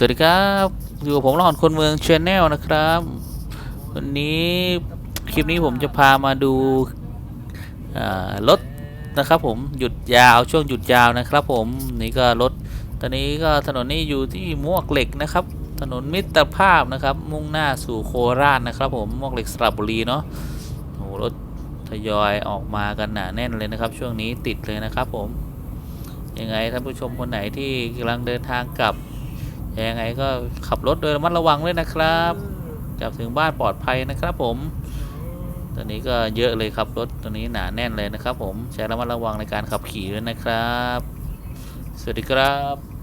สวัสดีครับอยู่กับผมลอนคนเมืองชแนลนะครับ วันนี้คลิปนี้ผมจะพามาดูรถนะครับผมหยุดยาวช่วงหยุดยาวนะครับ ผมนี่ก็รถตอนนี้ก็ถนนนี้อยู่ที่มวกเหล็กนะครับ ถนนมิตรภาพนะครับ มุ่งหน้าสู่โคราชนะครับ ผมมวกเหล็กสระบุรีเนาะโอ้โหรถทยอยออกมากันหนาแน่นเลยนะครับ ช่วงนี้ติดเลยนะครับ ผมยังไงท่านผู้ชมคนไหนที่กำลังเดินทางกลับ ยังไงก็ขับรถโดยระมัดระวังด้วยนะครับกลับถึงบ้านปลอดภัยนะครับผมตอนนี้ก็เยอะเลยครับรถตัวนี้หนาแน่นเลยนะครับ ผมใช้ระมัดระวังในการขับขี่ด้วยนะครับ สวัสดีครับ